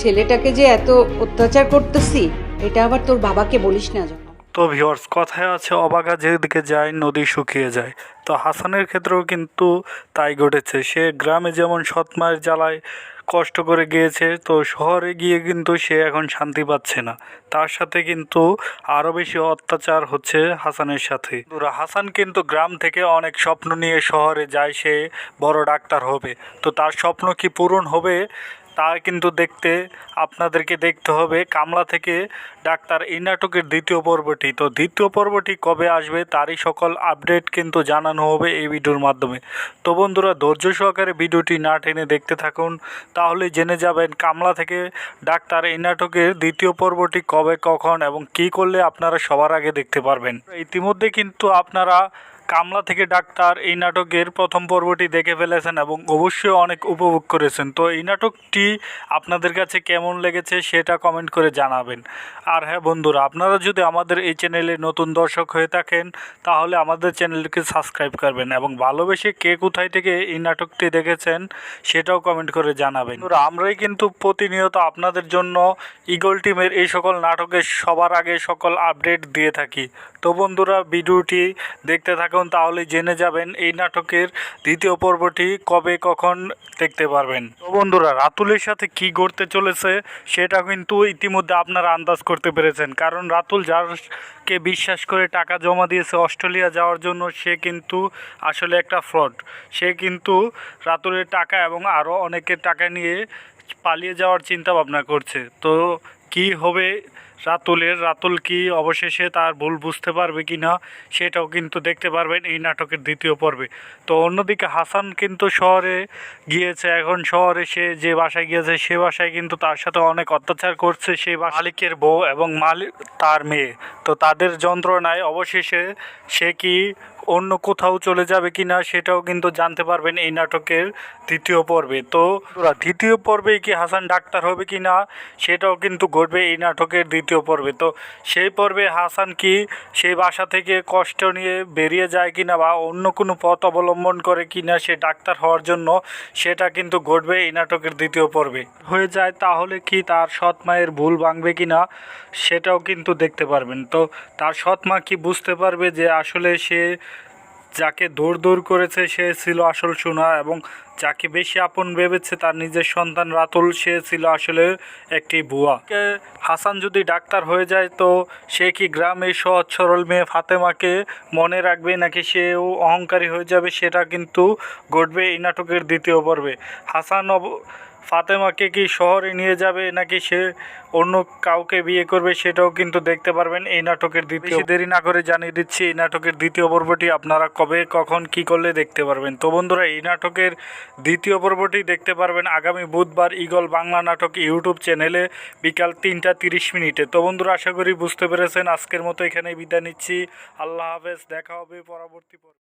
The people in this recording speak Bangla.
ছেলেটাকে যে এত অত্যাচার করতেছি, এটা আবার তোর বাবাকে বলিস না যেন তো ভিওর্স কথায় আছে, অবাগা যেদিকে যায়, নদী শুকিয়ে যায়। তো হাসানের ক্ষেত্রেও কিন্তু তাই ঘটেছে। সে গ্রামে যেমন সৎ মায়ের জ্বালায় কষ্ট করে গিয়েছে, তো শহরে গিয়ে কিন্তু সে এখন শান্তি পাচ্ছে না। তার সাথে কিন্তু আরও বেশি অত্যাচার হচ্ছে হাসানের সাথে। হাসান কিন্তু গ্রাম থেকে অনেক স্বপ্ন নিয়ে শহরে যায়, সে বড় ডাক্তার হবে। তো তার স্বপ্ন কি পূরণ হবে? তা কিন্তু দেখতে আপনাদেরকে দেখতে হবে। কামলা থেকে ডাক্তার এই নাটকের দ্বিতীয় পর্বটি। তো দ্বিতীয় পর্বটি কবে আসবে তারই সকল আপডেট কিন্তু জানানো হবে এই ভিডিওর মাধ্যমে। তো বন্ধুরা, ধৈর্য সহকারে ভিডিওটি না টেনে দেখতে থাকুন। তাহলে জেনে যাবেন কামলা থেকে ডাক্তার এই নাটকের দ্বিতীয় পর্বটি কবে, কখন এবং কী করলে আপনারা সবার আগে দেখতে পারবেন। ইতিমধ্যে কিন্তু আপনারা কামলা থেকে ডাক্তার এই নাটকের প্রথম পর্বটি দেখে ফেলেছেন এবং অবশ্যই অনেক উপভোগ করেছেন। তো এই নাটকটি আপনাদের কাছে কেমন লেগেছে সেটা কমেন্ট করে জানাবেন। আর হ্যাঁ বন্ধুরা, আপনারা যদি আমাদের এই চ্যানেলে নতুন দর্শক হয়ে থাকেন, তাহলে আমাদের চ্যানেলকে সাবস্ক্রাইব করবেন এবং ভালোবেসে কে কোথায় থেকে এই নাটকটি দেখেছেন সেটাও কমেন্ট করে জানাবেন। আমরাই কিন্তু প্রতিনিয়ত আপনাদের জন্য ইগল টিমের এই সকল নাটকের সবার আগে সকল আপডেট দিয়ে থাকি। তো বন্ধুরা, ভিডিওটি দেখতে থাকুন, তাহলে জেনে যাবেন এই নাটকের দ্বিতীয় পর্বটি কবে কখন দেখতে পারবেন। তো বন্ধুরা, রাতুলের সাথে কি ঘটতে চলেছে, সেটা কিন্তু ইতিমধ্যে আপনারা আন্দাজ করতে পেরেছেন। কারণ রাতুল যারকে বিশ্বাস করে টাকা জমা দিয়েছে অস্ট্রেলিয়া যাওয়ার জন্য, সে কিন্তু আসলে একটা ফ্রড। সে কিন্তু রাতুলের টাকা এবং আরও অনেকের টাকা নিয়ে পালিয়ে যাওয়ার চিন্তা ভাবনা করছে। তো কি হবে রাতুলের, রাতুল কি অবশেষে তার ভুল বুঝতে পারবে কি না, সেটাও কিন্তু দেখতে পারবেন এই নাটকের দ্বিতীয় পর্বে। তো অন্যদিকে হাসান কিন্তু শহরে গিয়েছে, এখন শহরে সে যে বাসায় গিয়েছে, সে বাসায় কিন্তু তার সাথে অনেক অত্যাচার করছে সেই মালিকের বউ এবং মালিক তার মেয়ে। তো তাদের যন্ত্রণায় অবশেষে সে কি অন্য কোথাও চলে যাবে কি না সেটাও কিন্তু জানতে পারবেন এই নাটকের দ্বিতীয় পর্বে। তো দ্বিতীয় পর্বে কি হাসান ডাক্তার হবে কি না সেটাও কিন্তু ঘটবে এই নাটকের দ্বিতীয় পর্বে। তো সেই পর্বে হাসান কি সেই বাসা থেকে কষ্ট নিয়ে বেরিয়ে যায় কি না বা অন্য কোনো পথ অবলম্বন করে কি না সে ডাক্তার হওয়ার জন্য সেটা কিন্তু ঘটবে এই নাটকের দ্বিতীয় পর্বে। হয়ে যায় তাহলে কি তার সৎ মায়ের ভুল ভাঙবে কি না সেটাও কিন্তু দেখতে পারবেন। তো তার সৎ মা কি বুঝতে পারবে যে আসলে সে যাকে দৌড় দৌড় করেছে সে ছিল আসল সোনা এবং যাকে বেশি আপন ভেবেছে তার নিজের সন্তান রাতুল, সে ছিল আসলে একটি বুয়া। হাসান যদি ডাক্তার হয়ে যায় তো সে কি গ্রামের সহজ সরল মেয়ে ফাতেমাকে মনে রাখবে নাকি সেও অহংকারী হয়ে যাবে সেটা কিন্তু ঘটবে এই নাটকের দ্বিতীয় পর্বে। হাসান ফাতেমাকে কি শহরে নিয়ে যাবে নাকি সে অন্য কাউকে বিয়ে করবে সেটাও কিন্তু দেখতে পারবেন। এই নাটকের দ্বিতীয় দেরি না করে জানিয়ে দিচ্ছি, এই নাটকের দ্বিতীয় পর্বটি আপনারা কবে, কখন, কি করলে দেখতে পারবেন। তো বন্ধুরা, এই নাটকের দ্বিতীয় পর্বটি দেখতে পারবেন আগামী বুধবার ইগল বাংলা নাটক ইউটিউব চ্যানেলে বিকাল তিনটা তিরিশ মিনিটে। তো বন্ধুরা, আশা করি বুঝতে পেরেছেন। আজকের মতো এখানে বিদায় নিচ্ছি। আল্লাহ হাফেজ, দেখা হবে পরবর্তী পর্বে।